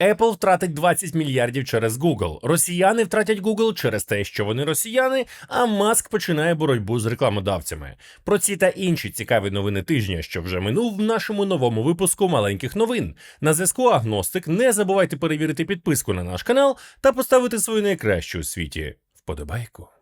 Apple втратить 20 мільярдів через Google. Росіяни втратять Google через те, що вони росіяни, а Маск починає боротьбу з рекламодавцями. Про ці та інші цікаві новини тижня, що вже минув в нашому новому випуску маленьких новин. На зв'язку Агностик. Не забувайте перевірити підписку на наш канал та поставити свою найкращу у світі вподобайку.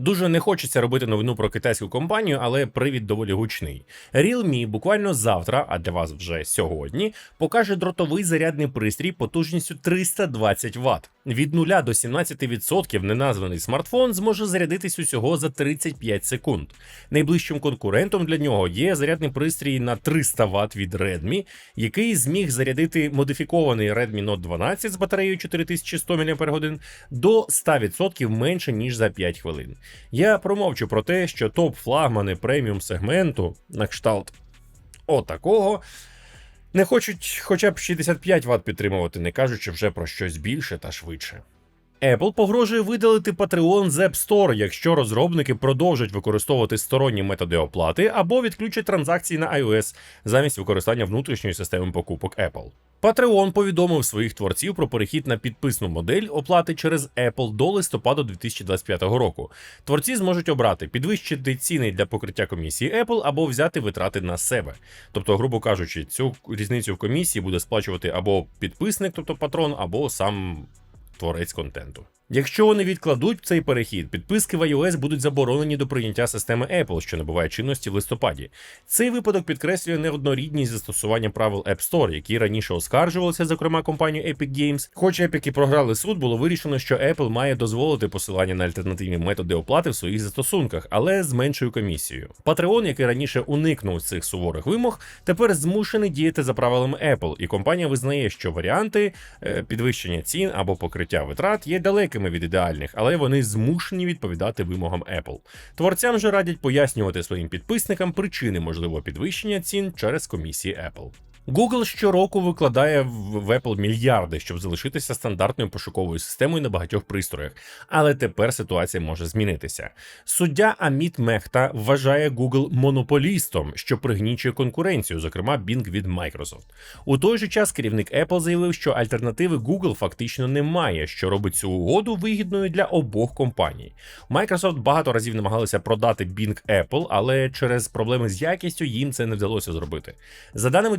Дуже не хочеться робити новину про китайську компанію, але привід доволі гучний. Realme буквально завтра, а для вас вже сьогодні, покаже дротовий зарядний пристрій потужністю 320 Вт. Від 0 до 17% неназваний смартфон зможе зарядитись усього за 35 секунд. Найближчим конкурентом для нього є зарядний пристрій на 300 Вт від Redmi, який зміг зарядити модифікований Redmi Note 12 з батареєю 4100 мАч до 100% менше ніж за 5 хвилин. Я промовчу про те, що топ-флагмани преміум сегменту на кшталт отакого не хочуть хоча б 65 Вт підтримувати, не кажучи вже про щось більше та швидше. Apple погрожує видалити Patreon з App Store, якщо розробники продовжать використовувати сторонні методи оплати або відключать транзакції на iOS замість використання внутрішньої системи покупок Apple. Patreon повідомив своїх творців про перехід на підписну модель оплати через Apple до листопаду 2025 року. Творці зможуть обрати підвищити ціни для покриття комісії Apple або взяти витрати на себе. Тобто, грубо кажучи, цю різницю в комісії буде сплачувати або підписник, тобто патрон, або сам творець контенту. Якщо вони відкладуть цей перехід, підписки в iOS будуть заборонені до прийняття системи Apple, що набуває чинності в листопаді. Цей випадок підкреслює неоднорідність застосування правил App Store, які раніше оскаржувалися, зокрема компанією Epic Games. Хоч Epic і програли суд, було вирішено, що Apple має дозволити посилання на альтернативні методи оплати в своїх застосунках, але з меншою комісією. Patreon, який раніше уникнув цих суворих вимог, тепер змушений діяти за правилами Apple, і компанія визнає, що варіанти е, підвищення цін або покриття витрат є далекими від ідеальних, але вони змушені відповідати вимогам Apple. Творцям же радять пояснювати своїм підписникам причини можливого підвищення цін через комісії Apple. Google щороку викладає в Apple мільярди, щоб залишитися стандартною пошуковою системою на багатьох пристроях, але тепер ситуація може змінитися. Суддя Аміт Мехта вважає Google монополістом, що пригнічує конкуренцію, зокрема Bing від Microsoft. У той же час керівник Apple заявив, що альтернативи Google фактично немає, що робить цю угоду вигідною для обох компаній. Microsoft багато разів намагалися продати Bing Apple, але через проблеми з якістю їм це не вдалося зробити. За даними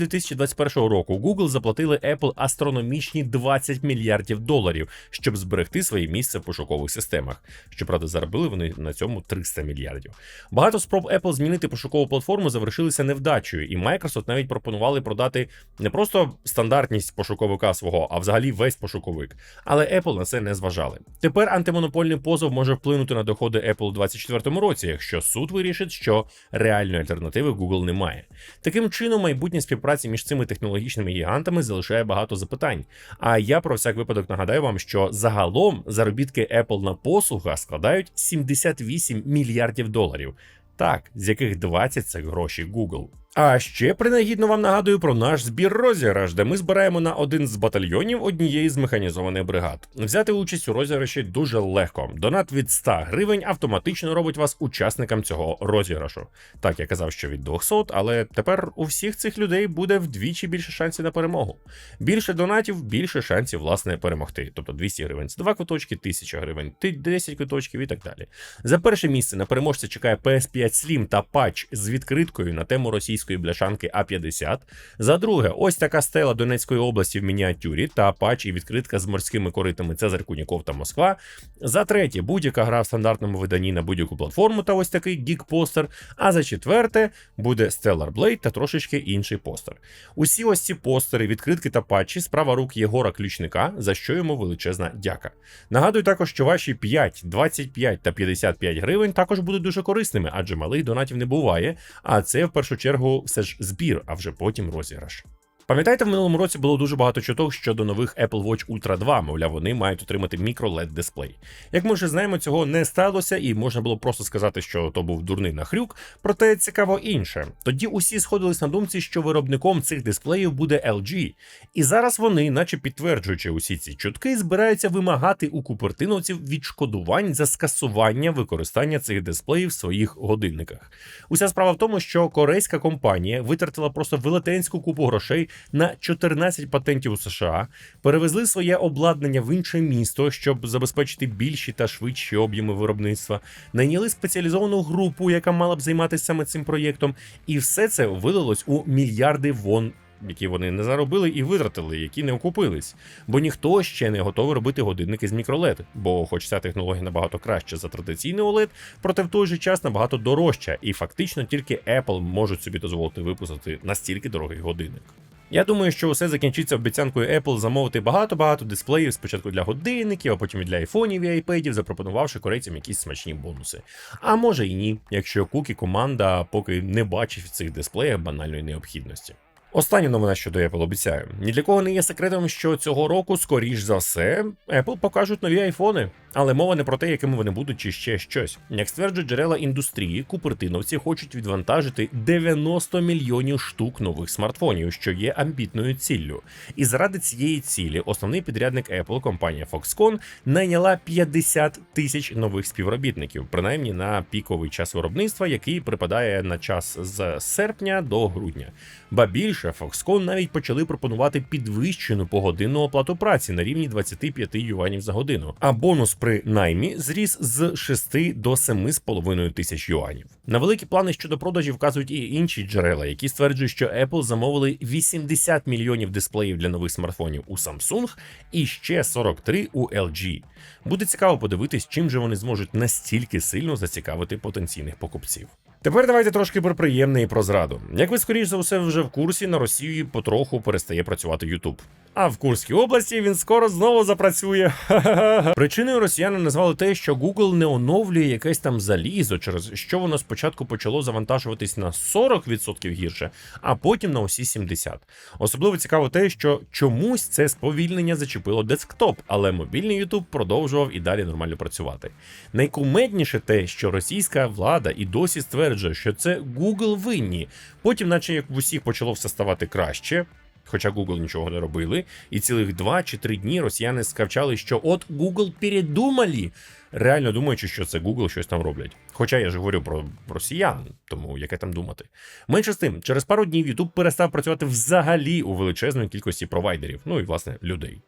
2021 року, Google заплатили Apple астрономічні 20 мільярдів доларів, щоб зберегти своє місце в пошукових системах. Щоправда, заробили вони на цьому 300 мільярдів. Багато спроб Apple змінити пошукову платформу завершилися невдачею, і Microsoft навіть пропонували продати не просто стандартність пошуковика свого, а взагалі весь пошуковик. Але Apple на це не зважали. Тепер антимонопольний позов може вплинути на доходи Apple у 2024 році, якщо суд вирішить, що реальної альтернативи Google немає. Таким чином, майбутня співпраця між цими технологічними гігантами залишає багато запитань. А я про всяк випадок нагадаю вам, що загалом заробітки Apple на послугах складають 78 мільярдів доларів. Так, з яких 20 це гроші Google. А ще принагідно вам нагадую про наш збір розіграш, де ми збираємо на один з батальйонів однієї з механізованих бригад. Взяти участь у розіграші дуже легко. Донат від 100 гривень автоматично робить вас учасником цього розіграшу. Так я казав, що від 200, але тепер у всіх цих людей буде вдвічі більше шансів на перемогу. Більше донатів, більше шансів власне перемогти. Тобто 200 гривень це 2 квиточки, 1000 гривень, 10 квиточків і так далі. За перше місце на переможця чекає PS5 Slim та патч з відкриткою на тему російської бляшанки А50. За друге, ось така стела Донецької області в мініатюрі та патч і відкритка з морськими коритами Цезарь Куніков та Москва. За третє, будь-яка гра в стандартному виданні на будь-яку платформу та ось такий гік-постер. А за четверте буде Stellar Blade та трошечки інший постер. Усі ось ці постери, відкритки та патчі справа рук Єгора Ключника, за що йому величезна дяка. Нагадую також, що ваші 5, 25 та 55 гривень також будуть дуже корисними, адже малих донатів не буває. А це в першу чергу все ж збір, а вже потім розіграш. Пам'ятаєте, в минулому році було дуже багато чуток щодо нових Apple Watch Ultra 2, мовляв, вони мають отримати мікро-LED дисплей. Як ми вже знаємо, цього не сталося, і можна було просто сказати, що то був дурний нахрюк. Проте цікаво інше. Тоді усі сходились на думці, що виробником цих дисплеїв буде LG. І зараз вони, наче підтверджуючи усі ці чутки, збираються вимагати у купертиновців відшкодувань за скасування використання цих дисплеїв в своїх годинниках. Уся справа в тому, що корейська компанія витратила просто велетенську купу грошей на 14 патентів у США, перевезли своє обладнання в інше місто, щоб забезпечити більші та швидші об'єми виробництва, найняли спеціалізовану групу, яка мала б займатися саме цим проєктом, і все це вилилось у мільярди вон. Які вони не заробили і витратили, які не окупились, бо ніхто ще не готовий робити годинники з мікролед, бо, хоч ця технологія набагато краща за традиційний OLED, проте в той же час набагато дорожча, і фактично тільки Apple можуть собі дозволити випустити настільки дорогий годинник. Я думаю, що все закінчиться обіцянкою Apple замовити багато-багато дисплеїв спочатку для годинників, а потім і для айфонів і айпедів, запропонувавши корейцям якісь смачні бонуси. А може і ні, якщо Кук команда поки не бачить в цих дисплеях банальної необхідності. Остання новина щодо Apple обіцяю. Ні для кого не є секретом, що цього року, скоріш за все, Apple покажуть нові айфони. Але мова не про те, якими вони будуть, чи ще щось. Як стверджують джерела індустрії, купертиновці хочуть відвантажити 90 мільйонів штук нових смартфонів, що є амбітною ціллю. І заради цієї цілі основний підрядник Apple, компанія Foxconn, найняла 50 тисяч нових співробітників, принаймні на піковий час виробництва, який припадає на час з серпня до грудня. Ба більше Foxconn навіть почали пропонувати підвищену погодинну оплату праці на рівні 25 юанів за годину. А бонус при наймі зріс з 6 до 7,5 тисяч юанів. На великі плани щодо продажів вказують і інші джерела, які стверджують, що Apple замовили 80 мільйонів дисплеїв для нових смартфонів у Samsung і ще 43 у LG. Буде цікаво подивитись, чим же вони зможуть настільки сильно зацікавити потенційних покупців. Тепер давайте трошки про приємне і про зраду. Як ви скоріш за все вже в курсі, на Росії потроху перестає працювати YouTube. А в Курській області він скоро знову запрацює. Причиною росіяни назвали те, що Google не оновлює якесь там залізо, через що воно спочатку почало завантажуватись на 40% гірше, а потім на усі 70%. Особливо цікаво те, що чомусь це сповільнення зачепило десктоп, але мобільний YouTube продовжував і далі нормально працювати. Найкумедніше те, що російська влада і досі стверджує, що це Google винні. Потім, наче як в усіх почало все ставати краще. Хоча Google нічого не робили, і цілих два чи три дні росіяни скавчали, що от Google передумали, реально думаючи, що це Google щось там роблять. Хоча я ж говорю про росіян, тому яке там думати. Менше з тим, через пару днів YouTube перестав працювати взагалі у величезної кількості провайдерів, ну і власне людей.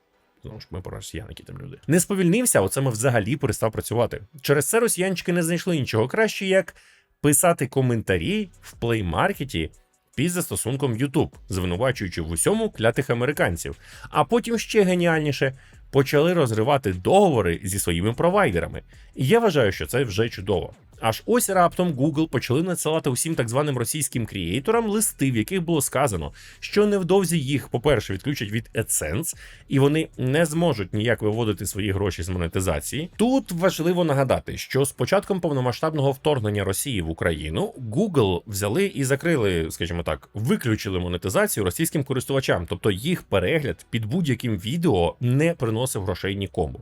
Знову ж ми про росіян, які там люди. Не сповільнився, оце ми взагалі перестав працювати. Через це росіянчики не знайшли нічого краще, як писати коментарі в плеймаркеті під застосунком YouTube, звинувачуючи в усьому клятих американців. А потім ще геніальніше почали розривати договори зі своїми провайдерами. І я вважаю, що це вже чудово. Аж ось раптом Google почали надсилати усім так званим російським крієйторам листи, в яких було сказано, що невдовзі їх, по-перше, відключать від AdSense, і вони не зможуть ніяк виводити свої гроші з монетизації. Тут важливо нагадати, що з початком повномасштабного вторгнення Росії в Україну Google взяли і закрили, скажімо так, виключили монетизацію російським користувачам, тобто їх перегляд під будь-яким відео не приносив грошей нікому.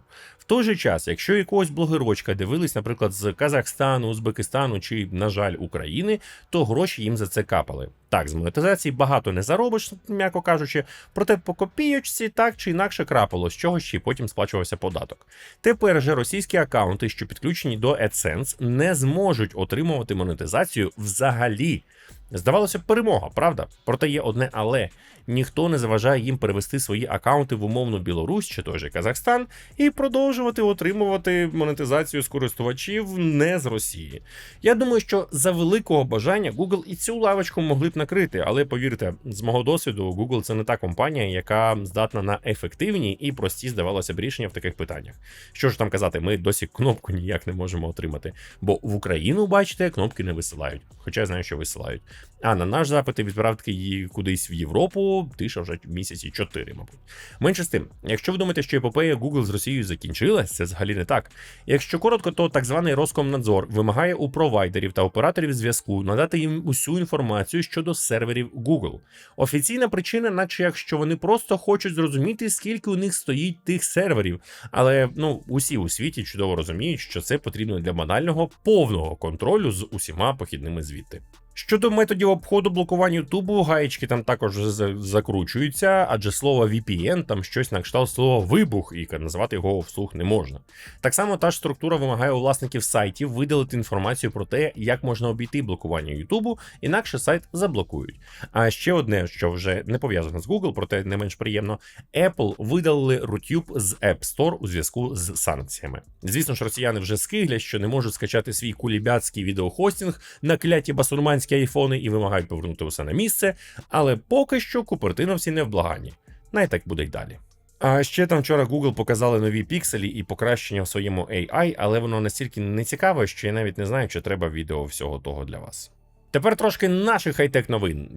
Той же час, якщо якогось блогерочка дивились, наприклад, з Казахстану, Узбекистану чи, на жаль, України, то гроші їм за це капали. Так, з монетизації багато не заробиш, м'яко кажучи, проте по копійочці так чи інакше крапало, з чого ще й потім сплачувався податок. Тепер же російські акаунти, що підключені до AdSense, не зможуть отримувати монетизацію взагалі. Здавалося б, перемога, правда? Проте є одне але ніхто не заважає їм перевести свої акаунти в умовну Білорусь чи той же Казахстан і продовжувати отримувати монетизацію з користувачів не з Росії. Я думаю, що за великого бажання Google і цю лавочку могли б накрити, але повірте, з мого досвіду, Google це не та компанія, яка здатна на ефективні і прості, здавалося б, рішення в таких питаннях. Що ж там казати, ми досі кнопку ніяк не можемо отримати, бо в Україну, бачите, кнопки не висилають, хоча я знаю, що висилають. А на наш запит і її кудись в Європу, тиша вже місяці 4, мабуть. Менше з тим, якщо ви думаєте, що епопея Google з Росією закінчилась, це взагалі не так. Якщо коротко, то так званий Роскомнадзор вимагає у провайдерів та операторів зв'язку надати їм усю інформацію щодо щодо серверів Google. Офіційна причина, наче якщо вони просто хочуть зрозуміти, скільки у них стоїть тих серверів. Але ну усі у світі чудово розуміють, що це потрібно для банального повного контролю з усіма похідними звідти. Щодо методів обходу блокування Ютубу, гаєчки там також закручуються, адже слово VPN там щось на кшталт слова вибух, і назвати його вслух не можна. Так само та ж структура вимагає у власників сайтів видалити інформацію про те, як можна обійти блокування Ютубу, інакше сайт заблокують. А ще одне, що вже не пов'язано з Google, проте не менш приємно, Apple видалили RootTube з App Store у зв'язку з санкціями. Звісно ж, росіяни вже скиглять, що не можуть скачати свій кулібятський відеохостінг на кляті басурманські айфони і вимагають повернути усе на місце, але поки що купертиновці не в благанні. Най так буде й далі. А ще там вчора Google показали нові пікселі і покращення в своєму AI, але воно настільки не цікаве, що я навіть не знаю, чи треба відео всього того для вас. Тепер трошки наших хай-тек новин,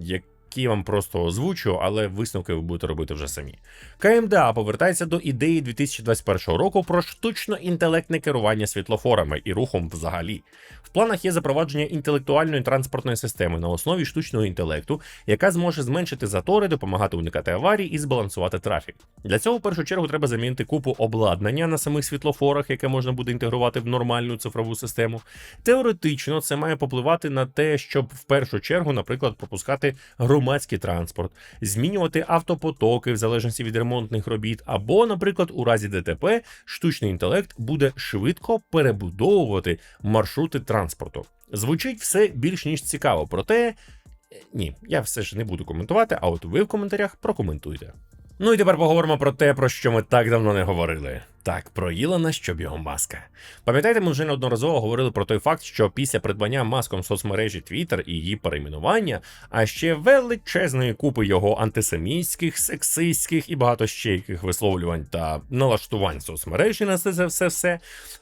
які я вам просто озвучу, але висновки ви будете робити вже самі. КМДА повертається до ідеї 2021 року про штучно інтелектне керування світлофорами і рухом взагалі. В планах є запровадження інтелектуальної транспортної системи на основі штучного інтелекту, яка зможе зменшити затори, допомагати уникати аварій і збалансувати трафік. Для цього в першу чергу треба замінити купу обладнання на самих світлофорах, яке можна буде інтегрувати в нормальну цифрову систему. Теоретично це має попливати на те, щоб в першу чергу, наприклад, пропускати громадський транспорт, змінювати автопотоки в залежності від ремонтних робіт, або, наприклад, у разі ДТП штучний інтелект буде швидко перебудовувати маршрути транспорту. Звучить все більш ніж цікаво, проте. е, Ні, я все ж не буду коментувати, а от ви в коментарях прокоментуйте. Ну і тепер поговоримо про те, про що ми так давно не говорили. Так, про Ілона, щоб його маска. Пам'ятаєте, ми вже неодноразово говорили про той факт, що після придбання маском соцмережі Twitter і її перейменування, а ще величезної купи його антисемітських, сексистських і багато ще яких висловлювань та налаштувань соцмережі на це все все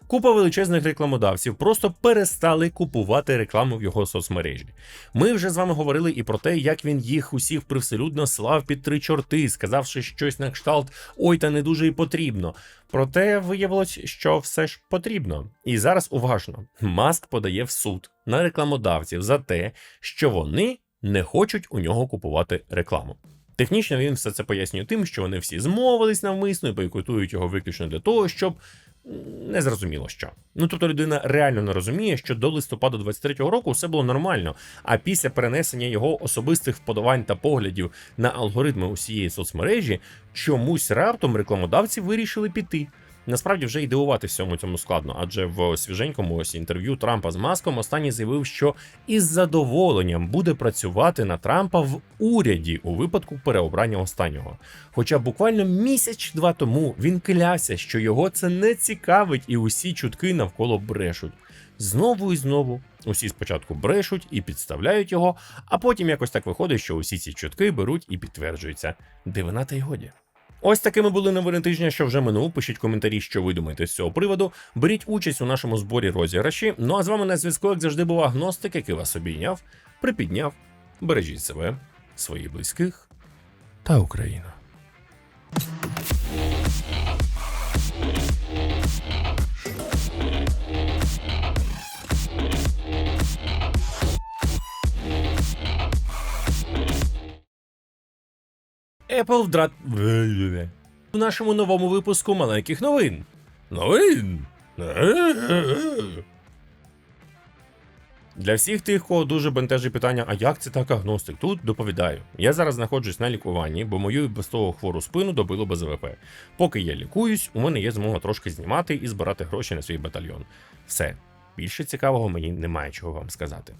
купа величезних рекламодавців просто перестали купувати рекламу в його соцмережі. Ми вже з вами говорили і про те, як він їх усіх привселюдно слав під три чорти, сказавши щось на кшталт ой, та не дуже і потрібно. Проте виявилось, що все ж потрібно. І зараз уважно. Маск подає в суд на рекламодавців за те, що вони не хочуть у нього купувати рекламу. Технічно він все це пояснює тим, що вони всі змовились навмисно і бойкотують його виключно для того, щоб не зрозуміло що. Ну тобто людина реально не розуміє, що до листопада 23-го року все було нормально. А після перенесення його особистих вподобань та поглядів на алгоритми усієї соцмережі, чомусь раптом рекламодавці вирішили піти. Насправді вже й дивувати всьому цьому складно, адже в свіженькому ось інтерв'ю Трампа з Маском останній заявив, що із задоволенням буде працювати на Трампа в уряді у випадку переобрання останнього. Хоча буквально місяць-два тому він клявся, що його це не цікавить, і усі чутки навколо брешуть. Знову і знову усі спочатку брешуть і підставляють його, а потім якось так виходить, що усі ці чутки беруть і підтверджуються. Дивина та й годі. Ось такими були новини тижня, що вже минув. Пишіть коментарі, що ви думаєте з цього приводу. Беріть участь у нашому зборі розіграші. Ну а з вами на зв'язку, як завжди, був агностик, який вас обійняв, припідняв. Бережіть себе, своїх близьких та Україну. Apple вдрат... в нашому новому випуску маленьких новин. Новин. Для всіх тих, кого дуже бентежить питання, а як це так агностик? Тут доповідаю. Я зараз знаходжусь на лікуванні, бо мою без того хвору спину добило без ВП. Поки я лікуюсь, у мене є змога трошки знімати і збирати гроші на свій батальйон. Все. Більше цікавого мені немає чого вам сказати.